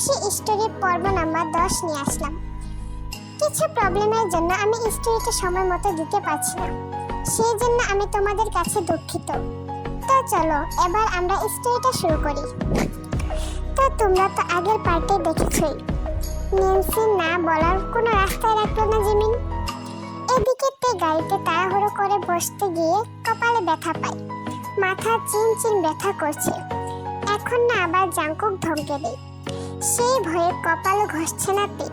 প্রিয়সী story পর্ব number দশ নিয়ে আসলাম। কিছু প্রবলেমের জন্য আমি স্টোরিটা সময় মতো দিতে পারছি না। সেই জন্য আমি তোমাদের কাছে দুঃখিত। তো চলো, এবার আমরা স্টোরিটা শুরু করি। তো তোমরা তো আগের পার্টে দেখেছই। নেন্সি না বলার কোনো রাস্তায় রাখল না জিমিন। এদিকে তে গাড়িতে তাড়াহুড়ো করে বসতে গিয়ে কপালে ব্যথা পায়। মাথা চিন চিন ব্যথা করছে। এখন না আবার জাঙ্কুক ধমকে দেয়। সেই ভয়ে কপালও ঘষছে না তে।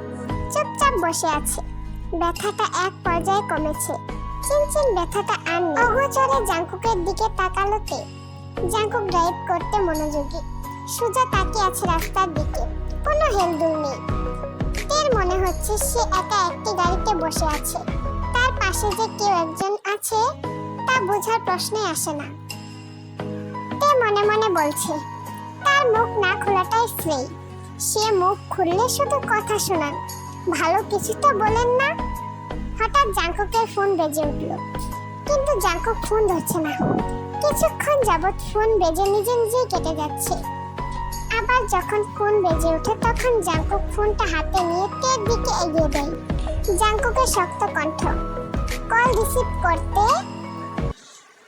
চুপচাপ বসে আছে। ব্যথাটা এক পর্যায়ে কমেছে। চিনচিন ব্যথাটা আর নেই। অগোচরে জাঙ্কুকের দিকে তাকালো তে। জাঙ্কুক ড্রাইভ করতে মনোযোগী। সোজা তাকিয়ে আছে রাস্তার দিকে। কোনো হেলদুল নেই। তের মনে হচ্ছে সে একা একটি গাড়িতে বসে আছে। তার পাশে যে কেউ একজন আছে, তা বোঝার প্রশ্নই আসে না। তে মনে মনে বলছে, তার মুখ না খোলাটাই শ্রেয়। সে মুখ খুললে শুধু কথা শোনান। ভালো কিছু তো বলেন না। হঠাৎ জাঙ্কুকের ফোন বেজে উঠল। কিন্তু জাঙ্কুক ফোন ধরছে না। কিছুক্ষণ যাবৎ ফোন বেজে নিজে নিজেই কেটে যাচ্ছে। আবার যখন ফোন বেজে ওঠে তখন জাঙ্কুক ফোনটা হাতে নিয়ে টের দিকে এগিয়ে দেয়। জাঙ্কুকের শক্ত কণ্ঠ, কল রিসিভ করতে?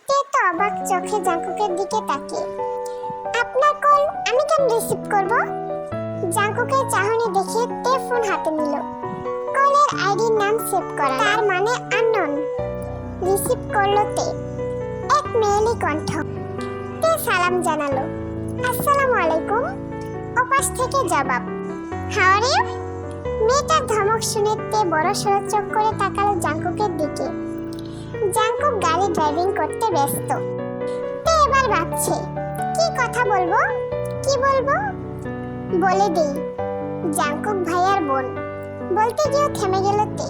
তে তো অবাক চোখে জাঙ্কুকের দিকে তাকিয়ে, আপনার কল আমি কেন রিসিভ করব? জাঙ্কুকের চাহনি দেখে তে ফোন হাতে নিল। কলের আইডির নাম সেভ করা, তার মানে আননোন। রিসিভ করল তে। এক মেয়েলি কণ্ঠ। তে সালাম জানালো। আসসালামু আলাইকুম। ওপাশ থেকে জবাব। How are you? মেয়েটার ধমক শুনে তে বড় সড়ো চোখ করে তাকালো জাঙ্কুকের দিকে। জাঙ্কুক গাড়ি ড্রাইভিং করতে ব্যস্ত। তে এবার ভাবছে, কি কথা বলব? কি বলব? বলে দেই, জাঙ্কুক ভাইয়ার বোন। বলতে গিয়ে থেমে গেল তে।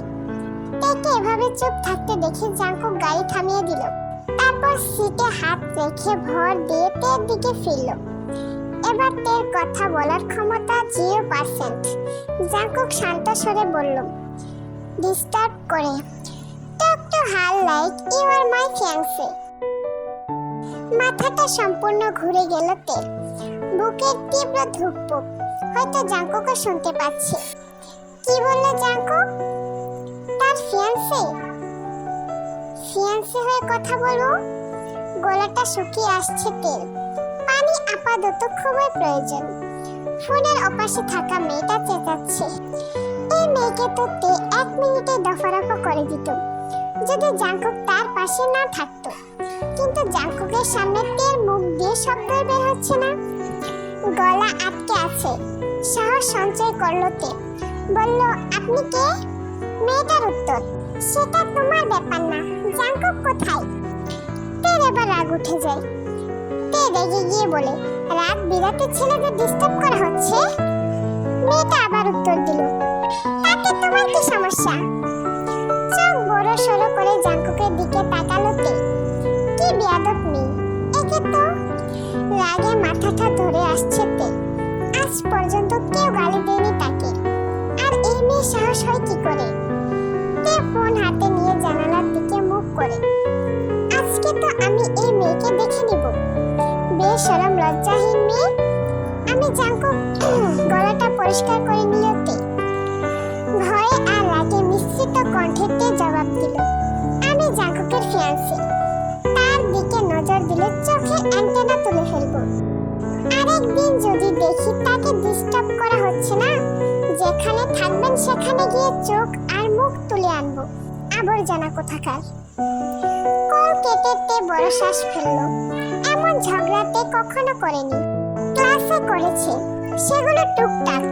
তেকে এভাবে চুপ থাকতে দেখে জাঙ্কুক গাড়ি থামিয়ে দিল। তারপর সিটে হাত রেখে ভর দিয়ে তের দিকে ফিরল। এবার তের কথা বলার ক্ষমতা জিরো পার্সেন্ট। জাঙ্কুক শান্ত স্বরে বলল ডিস্টার্ব করে। Talk to her like you are my fiance মাথাটা সম্পূর্ণ ঘুরে গেল তের। বুকের তীব্র ধুকপুক। হয়তো জাঙ্কুকও শুনতে পাচ্ছে। কি বলল জাঙ্কুক? তার ফিয়ান্সে? ফিয়ান্সে হয়ে কথা বলব? গলাটা শুকিয়ে আসছে তেল। পানি আপাতত খুবই প্রয়োজন। ফোনের অপাশে থাকা মেয়েটা চেঁচাচ্ছে। এই মেয়েকে তো তে এক মিনিটে দফারফা করে দিত। যদি জাঙ্কুক তার পাশে না থাকতো। কিন্তু জাঙ্কুকের সামনে তের মুখ দিয়ে শব্দই বের হচ্ছে না। গলা আটকে আছে। সাহস সঞ্চয় করল তে বলল, আপনি কে? মেয়েটার উত্তর, সেটা তোমার ব্যাপার না, জাঙ্কুক কোথায়? তের এবার রাগ উঠে যায়। তে রেগে গিয়ে বলে রাত বিরাতে ছেলেদের ডিস্টার্ব করা হচ্ছে? মেয়েটা আবার উত্তর দিল, তাতে তোমার কি সমস্যা? চোখ বড় সড়ো মাথাটা ধরে আসছে তে। আজ পর্যন্ত কেউ গালি দেয়নি তাকে। আর এই মেয়ে সাহস হয় কি করে? তে ফোন হাতে নিয়ে জানালার দিকে মুখ করে। আজকে তো আমি এই মেয়েকে দেখে নিব। বেশরম লজ্জাহীন মেয়ে। আমি জাঙ্কুক গলাটা পরিষ্কার করে নিল তে। ভয়ে আর রাগে মিশ্রিত কণ্ঠে তে জবাব দিল, আমি জাঙ্কুকের ফিয়ান্সি তার দিকে নজর দিলে চোখে অ্যান্টেনা তুলে আরেকদিন যদি দেখি তাকে ডিস্টার্ব করা হচ্ছে না, যেখানে থাকবেন সেখানে গিয়ে চোখ আর মুখ তুলে আনব। আবর্জনা কোথাকার। কল কেটে তে বড় শ্বাস ফেলল। এমন ঝগড়াতে কখনো করেনি। ক্লাসে করেছে। সেগুলো টুকটাক।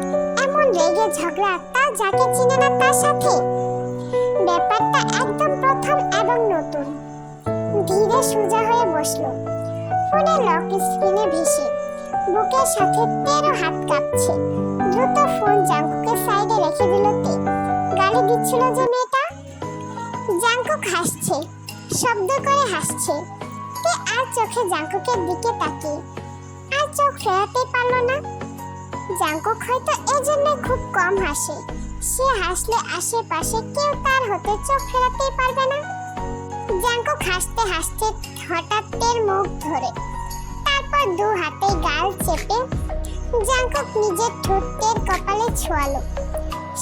এমন রেগে ঝগড়া তা যাকে চিনে না তার সাথে। ব্যাপারটা একদম প্রথম এবং নতুন। ধীরে সোজা হয়ে বসল। ফোনে লক স্ক্রিনে ভেসে বুকের সাথে তেরো হাত কাঁপছে। দ্রুত ফোন জাঙ্কুকের সাইডে রেখে দিল তে। গালি দিচ্ছিল যে মেয়েটা জাঙ্কুক হাসছে, শব্দ করে হাসছে। তে আর চোখে জাঙ্কুকের দিকে তাকিয়ে। আর চোখ ফেরাতে পারল না। জাঙ্কুক হয়তো এজন্য খুব কম হাসে। সে হাসলে আশেপাশে কেউ তার হতে চোখ ফেরাতেই পারবে না। জাঙ্কুক জাঙ্কুক হাসতে হাসতে হঠাৎ তের মুখ ধরে। তারপর দু হাতে গাল চেপে জাঙ্কুক নিজের ঠোঁট তের কপালে ছোঁয়ালো।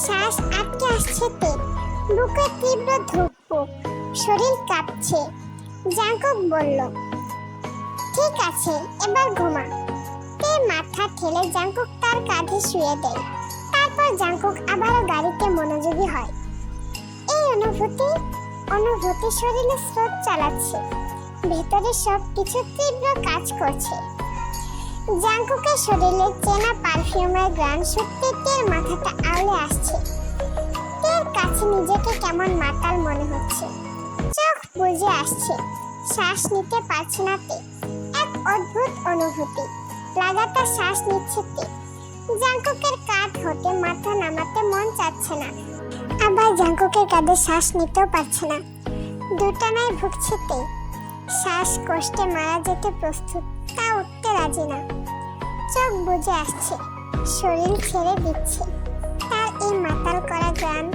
শ্বাস আটকে আসছে তের বুকে তীব্র ধুকপুক শরীর কাঁপছে। জাঙ্কুক বলল, ঠিক আছে, এবার ঘুমা। তে মাথা ঠেলে জাঙ্কুক তার কাঁধে শুয়ে দেয়। তারপর জাঙ্কুক আবারও গাড়িতে মনোযোগী হয়। এই অনুভূতি অনুভূতি শরীরে স্রোত চালাচ্ছে। ভেতরে সব কিছু তীব্র কাজ করছে। জাঙ্কুকের শরীরে চেনা পারফিউমের গ্রান সত্যি তের মাথাটা আউলে আসছে। তের কাছে নিজেকে কেমন মাতাল মনে হচ্ছে। চোখ বুঝে আসছে। শ্বাস নিতে পারছে না তে। এক অদ্ভুত অনুভূতি। লাগাতার শ্বাস নিচ্ছে তে। জাঙ্কুকের কাঁধ হতে মাথা নামাতে মন চাচ্ছে না। আবার জাঙ্কুকের কাঁধে শ্বাস নিতেও পারছে না। দুটানায় ভুগছে তে। শ্বাস কষ্টে মারা যেতে প্রস্তুত, তা উঠতে রাজি না। চোখ বুঝে আসছে, শরীর ছেড়ে দিচ্ছে। তার এই মাতাল করা গ্রাম,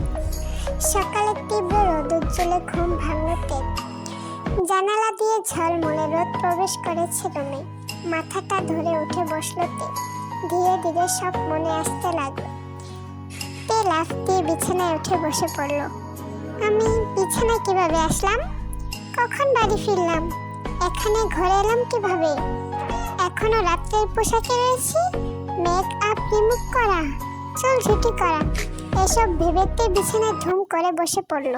সকালে তীব্র রোদুজ্জ্বলে ঘুম ভাঙল তের জানালা দিয়ে ঝলমলে রোদ প্রবেশ করেছে রুমে। মাথাটা ধরে উঠে বসল তে। ধীরে ধীরে সব মনে আসতে লাগল। তে লাফ দিয়ে বিছানায় উঠে বসে পড়ল। আমি বিছানায় কীভাবে আসলাম? কখন বাড়ি ফিরলাম? এখানে ঘরে এলাম কীভাবে? এখনও রাত্রের পোশাকে রয়েছি? মেক আপ, রিমুভ করা, চুল ছুটি করা, এসব ভেবেতে বিছানায় ধুম করে বসে পড়ল।